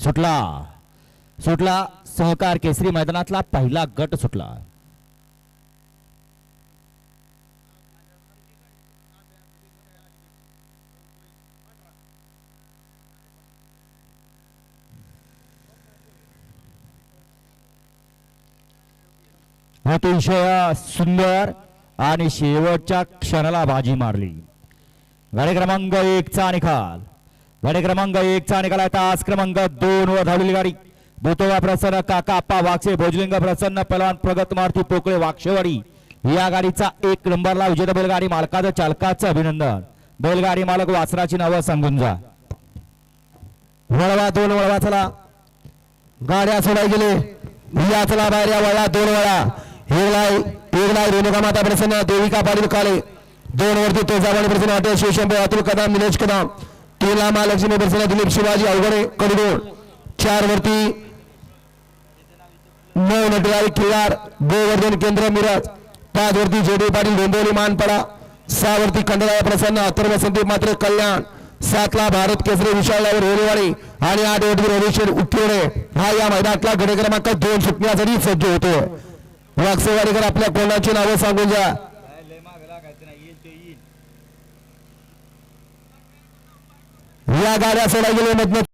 सुटला. सुटला सहकार केसरी मैदानातला पहिला गट सुटला. अतिशय सुंदर आणि शेवटच्या क्षणाला बाजी मारली. गाडी क्रमांक एकचा निकाल. गाडी क्रमांक एकचा निकाल तास क्रमांक दोन वर धावलेली गाडी भूतोबा प्रसन्न काका आप्पा वागसे भोजलिंग प्रसन्न पलवान प्रगत मारुती पोकळे वाक्षेवाडी या गाडीचा एक नंबरला विजेता बैलगाडी मालकाचं चालकाचं अभिनंदन बैलगाडी मालक वासराची नावं सांगून जा वळवा दोन वळवा चला गाड्या सोडाय गेले या चला बाहेर या वळा दोन वळा हेगलाय हेगलाय रेणुका माता प्रसन्न देविका पाटील काळे दोन वरती तुळजाभवानी प्रसन्न हॉटेल शिवशंभू अतुल कदम निलेश कदम तीनला महालक्ष्मी बसला दिलीप शिवाजी अवघडे कडगोड चार वरती नऊ नटवारी किल्लार गोवर्धन केंद्र मिरज. पाच वरती जेडी पाटील डोंबिवली मानपाडा. सहा वरती खंडराया प्रसन्न अथर्व संदीप मात्र कल्याण. सातला भारत केसरी विशाळावर होळीवाडी आणि आठ वरती रवीश्वर उकिवडे हा या मैदानातला गडे क्रमांक दोन सुटण्यासाठी सज्ज होतो वागसेवाडीकर आपल्या कोणाची नावं सांगून द्या? या गाड्या सोडा गेले